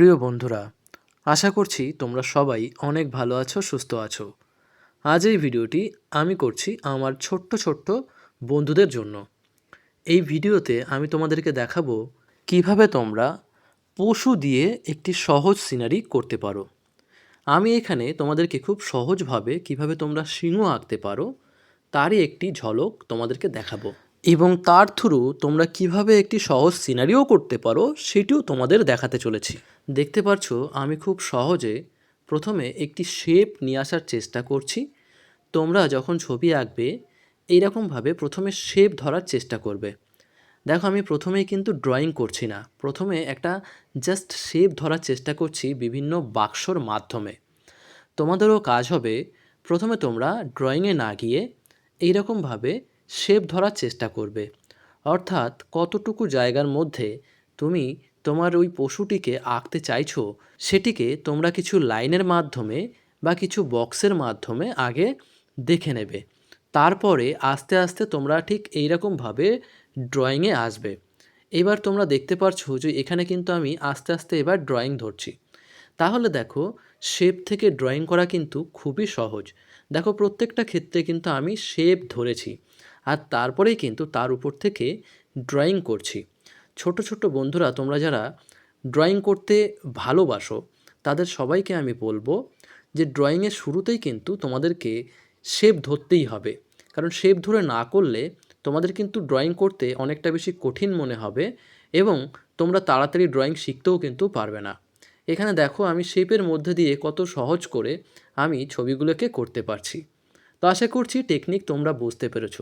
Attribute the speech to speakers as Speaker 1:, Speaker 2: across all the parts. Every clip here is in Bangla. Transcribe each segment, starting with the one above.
Speaker 1: প্রিয় বন্ধুরা, আশা করছি তোমরা সবাই অনেক ভালো আছো, সুস্থ আছো। আজ এই ভিডিওটি আমি করছি আমার ছোট্ট ছোট্ট বন্ধুদের জন্য। এই ভিডিওতে আমি তোমাদেরকে দেখাবো কীভাবে তোমরা পশু দিয়ে একটি সহজ সিনারি করতে পারো। আমি এখানে তোমাদেরকে খুব সহজভাবে কীভাবে তোমরা সিংহ আঁকতে পারো, তারই একটি ঝলক তোমাদেরকে দেখাবো। এবং তার থ্রু তোমরা কীভাবে একটি সহজ সিনারিও করতে পারো, সেটিও তোমাদের দেখাতে চলেছি। দেখতে পারছ, আমি খুব সহজে প্রথমে একটি শেপ নিয়ে আসার চেষ্টা করছি। তোমরা যখন ছবি আঁকবে, এইরকমভাবে প্রথমে শেপ ধরার চেষ্টা করবে। দেখো, আমি প্রথমেই কিন্তু ড্রয়িং করছি না। প্রথমে একটা জাস্ট শেপ ধরার চেষ্টা করছি বিভিন্ন বাক্সর মাধ্যমে। তোমাদেরও কাজ হবে, প্রথমে তোমরা ড্রয়িংয়ে না গিয়ে এইরকমভাবে শেপ ধরার চেষ্টা করবে। অর্থাৎ কতটুকু জায়গার মধ্যে তুমি তোমার ওই পশুটিকে আঁকতে চাইছো, সেটিকে তোমরা কিছু লাইনের মাধ্যমে বা কিছু বক্সের মাধ্যমে আগে দেখে নেবে। তারপরে আস্তে আস্তে তোমরা ঠিক এইরকমভাবে ড্রয়িংয়ে আসবে। এবার তোমরা দেখতে পারছ যে এখানে কিন্তু আমি আস্তে আস্তে এবার ড্রয়িং ধরছি। তাহলে দেখো, শেপ থেকে ড্রয়িং করা কিন্তু খুবই সহজ। দেখো প্রত্যেকটা ক্ষেত্রে কিন্তু আমি শেপ ধরেছি। আর তারপরেই কিন্তু তার উপর থেকে ড্রয়িং করছি। ছোট ছোট বন্ধুরা, তোমরা যারা ড্রয়িং করতে ভালোবাসো, তাদের সবাইকে আমি বলব যে ড্রয়িংয়ের শুরুতেই কিন্তু তোমাদেরকে শেপ ধরতেই হবে। কারণ শেপ ধরে না করলে তোমাদের কিন্তু ড্রয়িং করতে অনেকটা বেশি কঠিন মনে হবে এবং তোমরা তাড়াতাড়ি ড্রয়িং শিখতেও কিন্তু পারবে না। এখানে দেখো, আমি শেপের মধ্যে দিয়ে কত সহজ করে আমি ছবিগুলোকে করতে পারছি। তো আশা করছি টেকনিক তোমরা বুঝতে পেরেছ।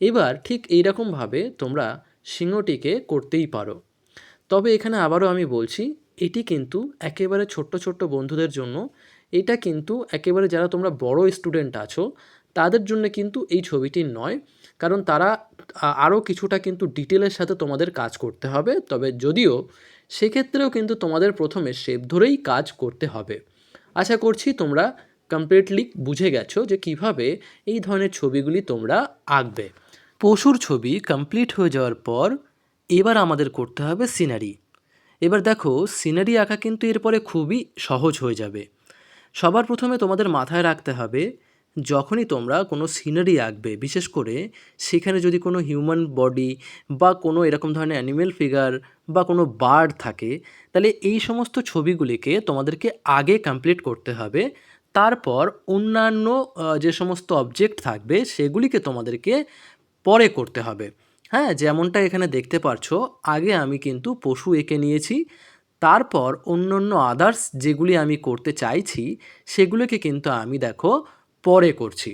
Speaker 1: এবার ঠিক এইরকমভাবে তোমরা সিংহটিকে করতেই পারো। তবে এখানে আবারও আমি বলছি, এটি কিন্তু একেবারে ছোট্ট ছোট্ট বন্ধুদের জন্য, এটা কিন্তু একেবারে যারা তোমরা বড় স্টুডেন্ট আছো, তাদের জন্য কিন্তু এই ছবিটি নয়, কারণ তারা আরও কিছুটা কিন্তু ডিটেলের সাথে তোমাদের কাজ করতে হবে। তবে যদিও, সেক্ষেত্রেও কিন্তু তোমাদের প্রথমে শেপ ধরেই কাজ করতে হবে। আশা করছি তোমরা কমপ্লিটলি বুঝে গেছো যে কীভাবে এই ধরনের ছবিগুলি তোমরা আঁকবে। পশুর ছবি কমপ্লিট হয়ে যাওয়ার পর এবার আমাদের করতে হবে সিনারি এবার দেখো সিনারি আঁকা কিন্তু এরপরে খুবই সহজ হয়ে যাবে। সবার প্রথমে তোমাদের মাথায় রাখতে হবে, যখনই তোমরা কোনো সিনারি আঁকবে, বিশেষ করে সেখানে যদি কোনো হিউম্যান বডি বা কোনো এরকম ধরনের অ্যানিমেল ফিগার বা কোনো বার্ড থাকে, তাহলে এই সমস্ত ছবিগুলিকে তোমাদেরকে আগে কমপ্লিট করতে হবে। তারপর অন্যান্য যে সমস্ত অবজেক্ট থাকবে, সেগুলিকে তোমাদেরকে পরে করতে হবে। হ্যাঁ যেমনটা এখানে দেখতে পারছ, আগে আমি কিন্তু পশু এঁকে নিয়েছি, তারপর অন্য অন্য আদার্স যেগুলি আমি করতে চাইছি, সেগুলোকে কিন্তু আমি দেখো পরে করছি।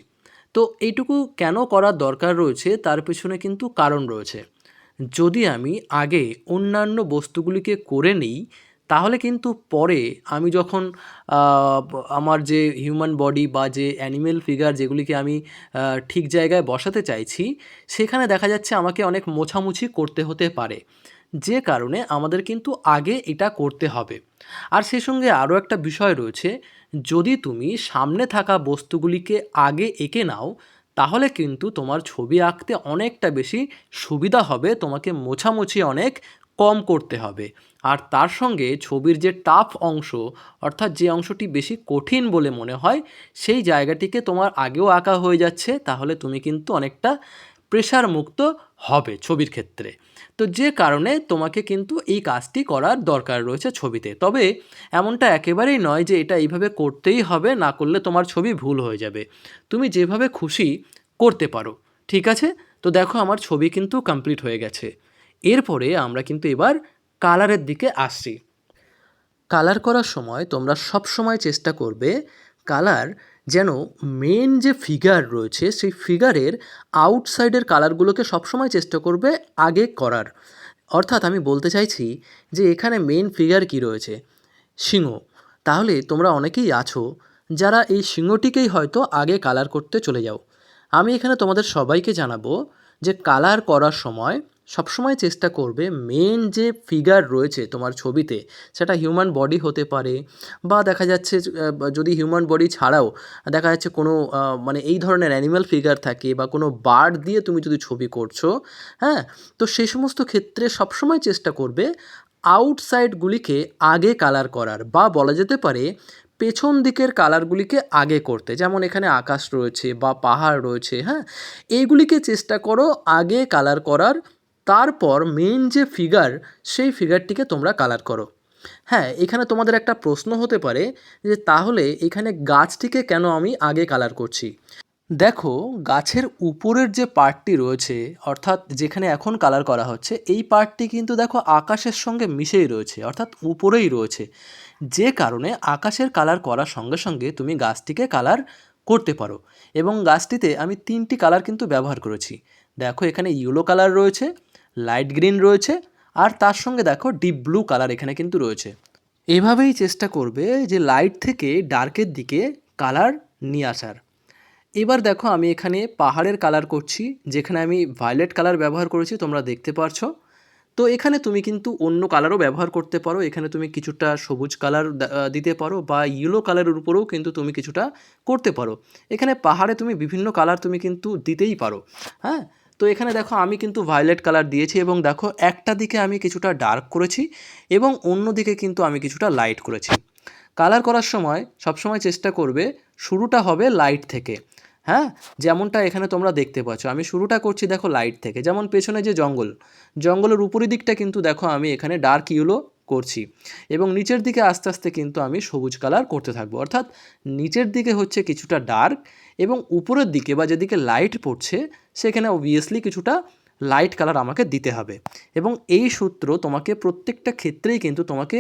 Speaker 1: তো এইটুকু কেন করার দরকার রয়েছে, তার পেছনে কিন্তু কারণ রয়েছে। যদি আমি আগে অন্যান্য বস্তুগুলিকে করে নিই তাহলে কিন্তু পরে আমি যখন আমার যে হিউম্যান বডি বা যে অ্যানিমেল ফিগার যেগুলিকে আমি ঠিক জায়গায় বসাতে চাইছি, সেখানে দেখা যাচ্ছে আমাকে অনেক মোছামুছি করতে হতে পারে। যে কারণে আমাদের কিন্তু আগে এটা করতে হবে। আর সে সঙ্গে আরও একটা বিষয় রয়েছে, যদি তুমি সামনে থাকা বস্তুগুলিকে আগে এঁকে নাও, তাহলে কিন্তু তোমার ছবি আঁকতে অনেকটা বেশি সুবিধা হবে, তোমাকে মোছামুছি অনেক কম করতে হবে। আর তার সঙ্গে ছবির যে টাফ অংশ, অর্থাৎ যে অংশটি বেশি কঠিন বলে মনে হয়, সেই জায়গাটিকে তোমার আগেও আঁকা হয়ে যাচ্ছে, তাহলে তুমি কিন্তু অনেকটা প্রেশার মুক্ত হবে ছবির ক্ষেত্রে। তো যে কারণে তোমাকে কিন্তু এই কাজটি করার দরকার রয়েছে ছবিতে। তবে এমনটা একেবারেই নয় যে এটা এইভাবে করতেই হবে, না করলে তোমার ছবি ভুল হয়ে যাবে। তুমি যেভাবে খুশি করতে পারো, ঠিক আছে? তো দেখো আমার ছবি কিন্তু কমপ্লিট হয়ে গেছে। এরপরে আমরা কিন্তু এবার কালারের দিকে আসছি। কালার করার সময় তোমরা সব সময় চেষ্টা করবে কালার যেন মেন যে ফিগার রয়েছে, সেই ফিগারের আউটসাইডের কালারগুলোকে সবসময় চেষ্টা করবে আগে করার। অর্থাৎ আমি বলতে চাইছি যে এখানে মেন ফিগার কি রয়েছে? সিংহ। তাহলে তোমরা অনেকেই আছো যারা এই সিংহটিকেই হয়তো আগে কালার করতে চলে যাও। আমি এখানে তোমাদের সবাইকে জানাব যে কালার করার সময় সবসময় চেষ্টা করবে মেন যে ফিগার রয়েছে তোমার ছবিতে, সেটা হিউম্যান বডি হতে পারে বা দেখা যাচ্ছে যদি হিউম্যান বডি ছাড়াও দেখা যাচ্ছে কোনো মানে এই ধরনের অ্যানিম্যাল ফিগার থাকে বা কোনো বার্ড দিয়ে তুমি যদি ছবি করছ হ্যাঁ তো সেই সমস্ত ক্ষেত্রে সবসময় চেষ্টা করবে আউটসাইডগুলিকে আগে কালার করার বা বলা যেতে পারে পেছন দিকের কালারগুলিকে আগে করতে, যেমন এখানে আকাশ রয়েছে বা পাহাড় রয়েছে হ্যাঁ এইগুলিকে চেষ্টা করো আগে কালার করার তারপর মেন যে ফিগার সেই ফিগারটিকে তোমরা কালার করো। হ্যাঁ এখানে তোমাদের একটা প্রশ্ন হতে পারে যে তাহলে এখানে গাছটিকে কেন আমি আগে কালার করছি? দেখো, গাছের উপরের যে পার্টটি রয়েছে, অর্থাৎ যেখানে এখন কালার করা হচ্ছে, এই পার্টটি কিন্তু দেখো আকাশের সঙ্গে মিশেই রয়েছে, অর্থাৎ উপরেই রয়েছে। যে কারণে আকাশের কালার করার সঙ্গে সঙ্গে তুমি গাছটিকে কালার করতে পারো। এবং গাছটিতে আমি তিনটি কালার কিন্তু ব্যবহার করেছি। দেখো, এখানে ইয়েলো কালার রয়েছে লাইট গ্রিন রয়েছে আর তার সঙ্গে দেখো ডিপ ব্লু কালার এখানে কিন্তু রয়েছে। এভাবেই চেষ্টা করবে যে লাইট থেকে ডার্কের দিকে কালার নিয়ে আসার। এবার দেখো আমি এখানে পাহাড়ের কালার করছি, যেখানে আমি ভায়োলেট কালার ব্যবহার করেছি, তোমরা দেখতে পারছ। তো এখানে তুমি কিন্তু অন্য কালারও ব্যবহার করতে পারো, এখানে তুমি কিছুটা সবুজ কালার দিতে পারো বা ইয়েলো কালারের উপরেও কিন্তু তুমি কিছুটা করতে পারো। এখানে পাহাড়ে তুমি বিভিন্ন কালার তুমি কিন্তু দিতেই পারো হ্যাঁ? তো এখানে দেখো আমি কিন্তু ভায়োলেট কালার দিয়েছি এবং দেখো একটা দিকে আমি কিছুটা ডার্ক করেছি এবং অন্য দিকে কিন্তু আমি কিছুটা লাইট করেছি। কালার করার সময় সবসময় চেষ্টা করবে শুরুটা হবে লাইট থেকে। হ্যাঁ? যেমনটা এখানে তোমরা দেখতে পাচ্ছ। আমি শুরুটা করছি দেখো লাইট থেকে। যেমন পেছনে যে জঙ্গল, জঙ্গলের উপরি দিকটা কিন্তু দেখো আমি এখানে ডার্ক ইউলো করছি এবং নিচের দিকে আস্তে আস্তে কিন্তু আমি সবুজ কালার করতে থাকব। অর্থাৎ নিচের দিকে হচ্ছে কিছুটা ডার্ক এবং উপরের দিকে বা যেদিকে লাইট পড়ছে, সেখানে অবভিয়াসলি কিছুটা লাইট কালার আমাকে দিতে হবে। এবং এই সূত্র তোমাকে প্রত্যেকটা ক্ষেত্রেই কিন্তু তোমাকে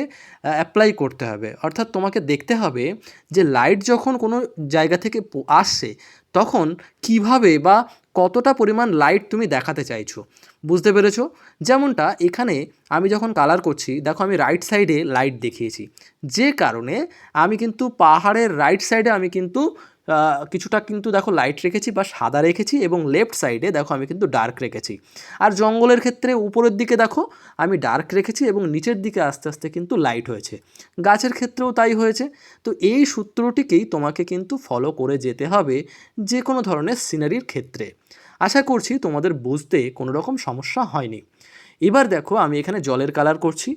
Speaker 1: অ্যাপ্লাই করতে হবে। অর্থাৎ তোমাকে দেখতে হবে যে লাইট যখন কোনো জায়গা থেকে আসছে, তখন কীভাবে বা কতটা পরিমাণ লাইট তুমি দেখাতে চাইছো। বুঝতে পেরেছ? যেমনটা এখানে আমি যখন কালার করছি, দেখো আমি রাইট সাইডে লাইট দেখিয়েছি। যে কারণে আমি কিন্তু পাহাড়ের রাইট সাইডে আমি কিন্তু কিছুটা কিন্তু দেখো লাইট রেখেছি বা সাদা রেখেছি এবং লেফট সাইডে দেখো আমি কিন্তু ডার্ক রেখেছি। আর জঙ্গলের ক্ষেত্রে উপরের দিকে দেখো আমি ডার্ক রেখেছি এবং নিচের দিকে আস্তে আস্তে কিন্তু লাইট হয়েছে। গাছের ক্ষেত্রেও তাই হয়েছে। তো এই সূত্রটিকেই তোমাকে কিন্তু ফলো করে যেতে হবে যে কোনো ধরনের সিনারির ক্ষেত্রে। আশা করছি তোমাদের বুঝতে কোনো রকম সমস্যা হয়নি। এবার দেখো আমি এখানে জলের কালার করছি।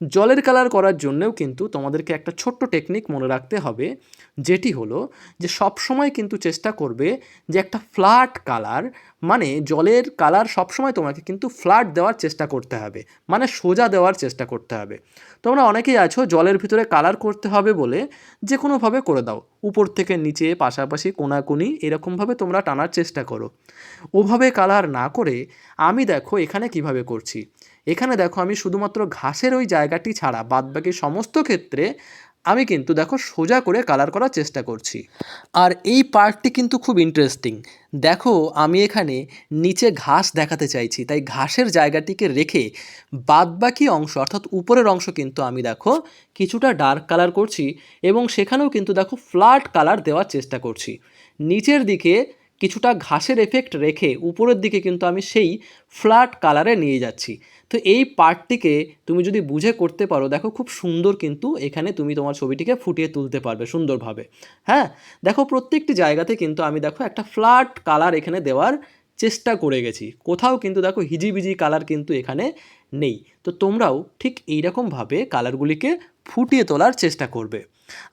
Speaker 1: জলের কালার করার জন্যেও কিন্তু তোমাদেরকে একটা ছোট্ট টেকনিক মনে রাখতে হবে, যেটি হলো যে সব সময় কিন্তু চেষ্টা করবে যে একটা ফ্ল্যাট কালার মানে জলের কালার সবসময় তোমাকে কিন্তু ফ্ল্যাট দেওয়ার চেষ্টা করতে হবে মানে সোজা দেওয়ার চেষ্টা করতে হবে। তোমরা অনেকেই আছো জলের ভিতরে কালার করতে হবে বলে যে কোনোভাবে করে দাও, উপর থেকে নিচে, পাশাপাশি কোনাকুনি, এরকমভাবে তোমরা টানার চেষ্টা করো। ওভাবে কালার না করে, আমি দেখো এখানে কীভাবে করছি। এখানে দেখো আমি শুধুমাত্র ঘাসের ওই জায়গাটি ছাড়া বাদবাকি সমস্ত ক্ষেত্রে আমি কিন্তু দেখো সোজা করে কালার করার চেষ্টা করছি। আর এই পার্টটি কিন্তু খুব ইন্টারেস্টিং দেখো আমি এখানে নিচে ঘাস দেখাতে চাইছি, তাই ঘাসের জায়গাটিকে রেখে বাদবাকি অংশ, অর্থাৎ উপরের অংশ কিন্তু আমি দেখো কিছুটা ডার্ক কালার করছি এবং সেখানেও কিন্তু দেখো ফ্ল্যাট কালার দেওয়ার চেষ্টা করছি। নিচের দিকে কিছুটা ঘাসের এফেক্ট রেখে উপরের দিকে কিন্তু আমি সেই ফ্ল্যাট কালারে নিয়ে যাচ্ছি। তো এই পার্টটিকে তুমি যদি বুঝে করতে পারো, দেখো খুব সুন্দর কিন্তু এখানে তুমি তোমার ছবিটিকে ফুটিয়ে তুলতে পারবে সুন্দরভাবে। হ্যাঁ? দেখো প্রত্যেকটি জায়গাতে কিন্তু আমি দেখো একটা ফ্ল্যাট কালার এখানে দেওয়ার চেষ্টা করে গেছি। কোথাও কিন্তু দেখো হিজিবিজি কালার কিন্তু এখানে নেই। তো তোমরাও ঠিক এইরকমভাবে কালারগুলিকে ফুটিয়ে তোলার চেষ্টা করবে।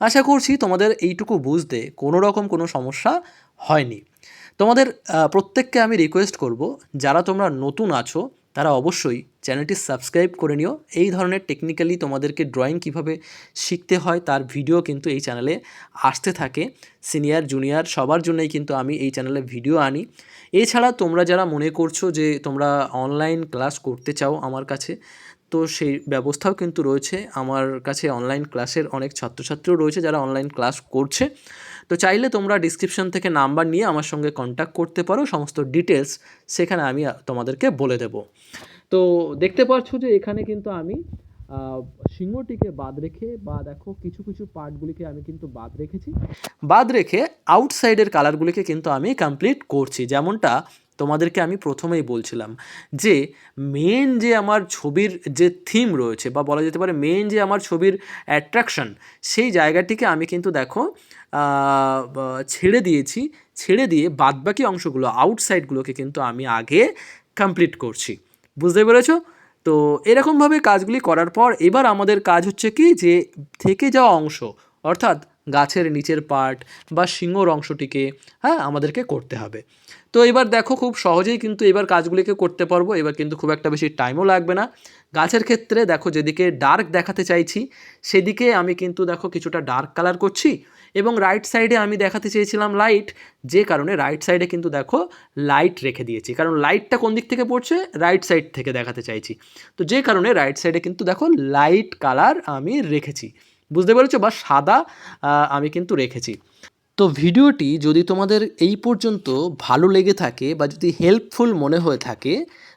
Speaker 1: আশা করছি তোমাদের এইটুকু বুঝতে কোনো রকম কোনো সমস্যা হয়নি। তোমাদের প্রত্যেককে আমি রিকোয়েস্ট করব, যারা তোমরা নতুন আছো তারা অবশ্যই চ্যানেলটি সাবস্ক্রাইব করে নিও। এই ধরনের টেকনিক্যালি তোমাদেরকে ড্রয়িং কীভাবে শিখতে হয় তার ভিডিও কিন্তু এই চ্যানেলে আসতে থাকে। সিনিয়র জুনিয়র সবার জন্যই কিন্তু আমি এই চ্যানেলে ভিডিও আনি। এছাড়া তোমরা যারা মনে করছ যে তোমরা অনলাইন ক্লাস করতে চাও আমার কাছে, তো সেই ব্যবস্থাও কিন্তু রয়েছে। আমার কাছে অনলাইন ক্লাসের অনেক ছাত্রছাত্রীও রয়েছে যারা অনলাইন ক্লাস করছে। তো চাইলে তোমরা ডিসক্রিপশন থেকে নাম্বার নিয়ে আমার সঙ্গে কন্ট্যাক্ট করতে পারো, সমস্ত ডিটেলস সেখানে আমি তোমাদেরকে বলে দেব। তো দেখতে পাচ্ছ যে এখানে কিন্তু আমি সিংহটিকে বাদ রেখে বা দেখো কিছু কিছু পার্টগুলিকে আমি কিন্তু বাদ রেখেছি। বাদ রেখে আউটসাইডের কালারগুলিকে কিন্তু আমি কমপ্লিট করছি। যেমনটা তোমাদেরকে আমি প্রথমেই বলছিলাম যে মেন যে আমার ছবির যে থিম রয়েছে বা বলা যেতে পারে মেন যে আমার ছবির অ্যাট্রাকশন সেই জায়গাটিকে আমি কিন্তু দেখো ছেড়ে দিয়েছি, ছেড়ে দিয়ে বাদবাকি অংশগুলো আউটসাইডগুলোকে কিন্তু আমি আগে কমপ্লিট করছি। বুঝতে পেরেছ? তো এরকমভাবে কাজগুলি করার পর এবার আমাদের কাজ হচ্ছে কি? যে থেকে যাওয়া অংশ, অর্থাৎ গাছের নিচের পার্ট বা সিংহর অংশটিকে হ্যাঁ আমাদেরকে করতে হবে। তো এবার দেখো খুব সহজেই কিন্তু এবার কাজগুলিকে করতে পারব। এবার কিন্তু খুব একটা বেশি টাইমও লাগবে না। গাছের ক্ষেত্রে দেখো যেদিকে ডার্ক দেখাতে চাইছি, সেদিকে আমি কিন্তু দেখো কিছুটা ডার্ক কালার করছি এবং রাইট সাইডে আমি দেখাতে চেয়েছিলাম লাইট যে কারণে রাইট সাইডে কিন্তু দেখো লাইট রেখে দিয়েছি। কারণ লাইটটা কোন দিক থেকে পড়ছে? রাইট সাইড থেকে দেখাতে চাইছি। তো যে কারণে রাইট সাইডে কিন্তু দেখো লাইট কালার আমি রেখেছি। বুঝতে পেরেছ? বা সাদা আমি কিন্তু রেখেছি। তো ভিডিওটি যদি তোমাদের এই পর্যন্ত ভালো লেগে থাকে বা যদি হেল্পফুল মনে হয়ে থাকে,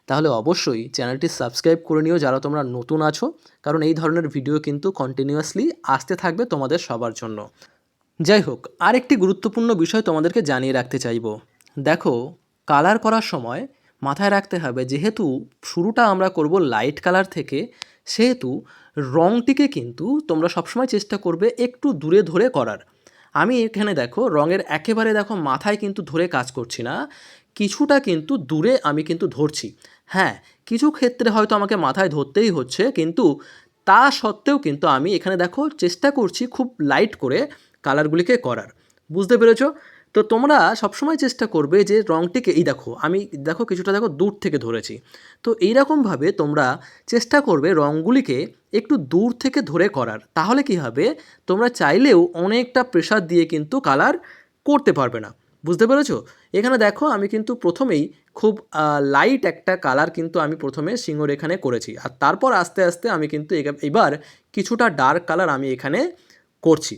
Speaker 1: তাহলে অবশ্যই চ্যানেলটি সাবস্ক্রাইব করে নিও যারা তোমরা নতুন আছো। কারণ এই ধরনের ভিডিও কিন্তু কন্টিনিউয়াসলি আসতে থাকবে তোমাদের সবার জন্য। যাই হোক, আরেকটি গুরুত্বপূর্ণ বিষয় তোমাদেরকে জানিয়ে রাখতে চাইব। দেখো কালার করার সময় মাথায় রাখতে হবে যেহেতু শুরুটা আমরা করব লাইট কালার থেকে সেহেতু রঙটিকে কিন্তু তোমরা সবসময় চেষ্টা করবে একটু দূরে ধরে করার। আমি এখানে দেখো, রঙের একেবারে দেখো মাথায় কিন্তু ধরে কাজ করছি না। কিছুটা কিন্তু দূরে আমি কিন্তু ধরছি। হ্যাঁ কিছু ক্ষেত্রে হয়তো আমাকে মাথায় ধরতেই হচ্ছে, কিন্তু তা সত্ত্বেও কিন্তু আমি এখানে দেখো চেষ্টা করছি খুব লাইট করে কালারগুলিকে করার। বুঝতে পেরেছ? তো তোমরা সবসময় চেষ্টা করবে যে রঙটিকে এই দেখো, আমি দেখো কিছুটা দেখো দূর থেকে ধরেছি। তো এইরকমভাবে তোমরা চেষ্টা করবে রঙগুলিকে একটু দূর থেকে ধরে করার। তাহলে কি হবে? তোমরা চাইলেও অনেকটা প্রেশার দিয়ে কিন্তু কালার করতে পারবে না। বুঝতে পেরেছ? এখানে দেখো, আমি কিন্তু প্রথমেই খুব লাইট একটা কালার কিন্তু আমি প্রথমে সিংহর এখানে করেছি। আর তারপর আস্তে আস্তে আমি কিন্তু এবার কিছুটা ডার্ক কালার আমি এখানে করছি।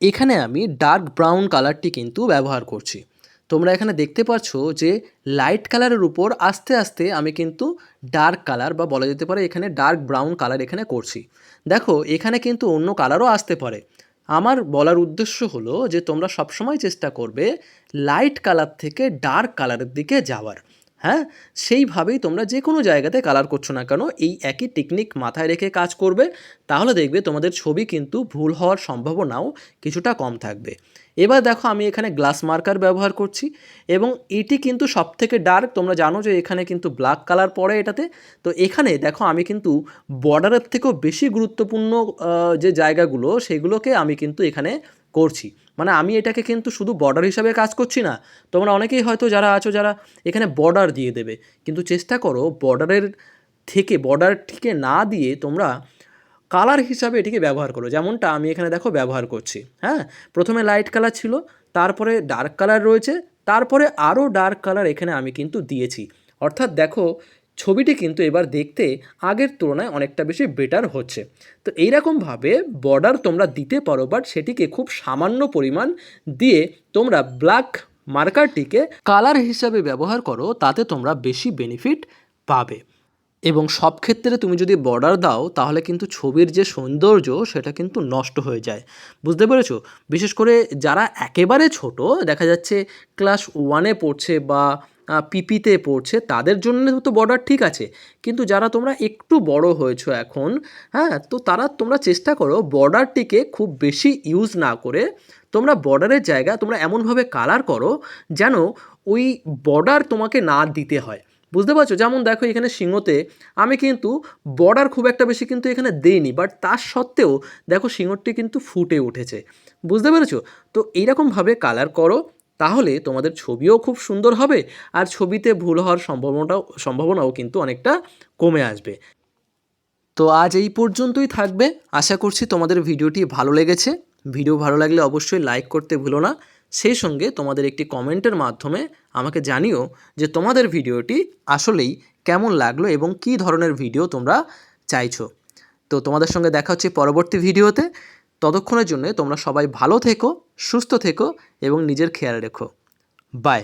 Speaker 1: এখানে আমি ডার্ক ব্রাউন কালারটি কিন্তু ব্যবহার করছি। তোমরা এখানে দেখতে পাচ্ছ যে লাইট কালারের উপর আস্তে আস্তে আমি কিন্তু ডার্ক কালার বা বলা যেতে পারে এখানে ডার্ক ব্রাউন কালার এখানে করছি। দেখো, এখানে কিন্তু অন্য কালারও আসতে পারে। আমার বলার উদ্দেশ্য হলো যে তোমরা সবসময় চেষ্টা করবে লাইট কালার থেকে ডার্ক কালারের দিকে যাওয়ার। হ্যাঁ? সেইভাবেই তোমরা যে কোনো জায়গাতে কালার করছ না কেন, এই একই টেকনিক মাথায় রেখে কাজ করবে, তাহলে দেখবে তোমাদের ছবি কিন্তু ভুল হওয়ার সম্ভাবনাও কিছুটা কম থাকবে। এবার দেখো আমি এখানে গ্লাস মার্কার ব্যবহার করছি, এবং এটি কিন্তু সব থেকে ডার্ক তোমরা জানো যে এখানে কিন্তু ব্ল্যাক কালার পড়ে এটাতে, তো এখানে দেখো আমি কিন্তু বর্ডারের থেকেও বেশি গুরুত্বপূর্ণ যে জায়গাগুলো, সেগুলোকে আমি কিন্তু এখানে করছি। মানে আমি এটাকে কিন্তু শুধু বর্ডার হিসাবে কাজ করছি না, তোমরা অনেকেই হয়তো যারা আছো যারা এখানে বর্ডার দিয়ে দেবে। কিন্তু চেষ্টা করো বর্ডারের থেকে বর্ডারটিকে না দিয়ে তোমরা কালার হিসাবে এটিকে ব্যবহার করো। যেমনটা আমি এখানে দেখো ব্যবহার করছি হ্যাঁ? প্রথমে লাইট কালার ছিল, তারপরে ডার্ক কালার রয়েছে, তারপরে আরও ডার্ক কালার এখানে আমি কিন্তু দিয়েছি। অর্থাৎ দেখো ছবিটি কিন্তু এবার দেখতে আগের তুলনায় অনেকটা বেশি বেটার হচ্ছে। তো এইরকমভাবে বর্ডার তোমরা দিতে পারো বাট সেটিকে খুব সামান্য পরিমাণ দিয়ে তোমরা ব্ল্যাক মার্কারটিকে কালার হিসাবে ব্যবহার করো, তাতে তোমরা বেশি বেনিফিট পাবে। এবং সব ক্ষেত্রে তুমি যদি বর্ডার দাও, তাহলে কিন্তু ছবির যে সৌন্দর্য, সেটা কিন্তু নষ্ট হয়ে যায়। বুঝতে পেরেছ? বিশেষ করে যারা একেবারে ছোট, দেখা যাচ্ছে ক্লাস ওয়ানে পড়ছে বা পিপিতে পড়ছে, তাদের জন্য তো বর্ডার ঠিক আছে। কিন্তু যারা তোমরা একটু বড় হয়েছো এখন হ্যাঁ তো তারা তোমরা চেষ্টা করো বর্ডারটিকে খুব বেশি ইউজ না করে তোমরা বর্ডারের জায়গা তোমরা এমনভাবে কালার করো যেন ওই বর্ডার তোমাকে না দিতে হয়। বুঝতে পারছ? যেমন দেখো এখানে সিংহতে আমি কিন্তু বর্ডার খুব একটা বেশি কিন্তু এখানে দেইনি বাট তার সত্ত্বেও দেখো সিংহটি কিন্তু ফুটে উঠেছে। বুঝতে পেরেছ? তো এইরকমভাবে কালার করো। তাহলে তোমাদের ছবিও খুব সুন্দর হবে আর ছবিতে ভুল হওয়ার সম্ভাবনাটাও সম্ভাবনাও কিন্তু অনেকটা কমে আসবে। তো আজ এই পর্যন্তই থাকবে। আশা করছি তোমাদের ভিডিওটি ভালো লেগেছে। ভিডিও ভালো লাগলে অবশ্যই লাইক করতে ভুলো না। সেই সঙ্গে তোমাদের একটি কমেন্টের মাধ্যমে আমাকে জানিও যে তোমাদের ভিডিওটি আসলেই কেমন লাগল এবং কী ধরনের ভিডিও তোমরা চাইছো। তো তোমাদের সঙ্গে দেখা হচ্ছে পরবর্তী ভিডিওতে। ততক্ষণের জন্য তোমরা সবাই ভালো থেকো, সুস্থ থেকো এবং নিজের খেয়াল রেখো। বাই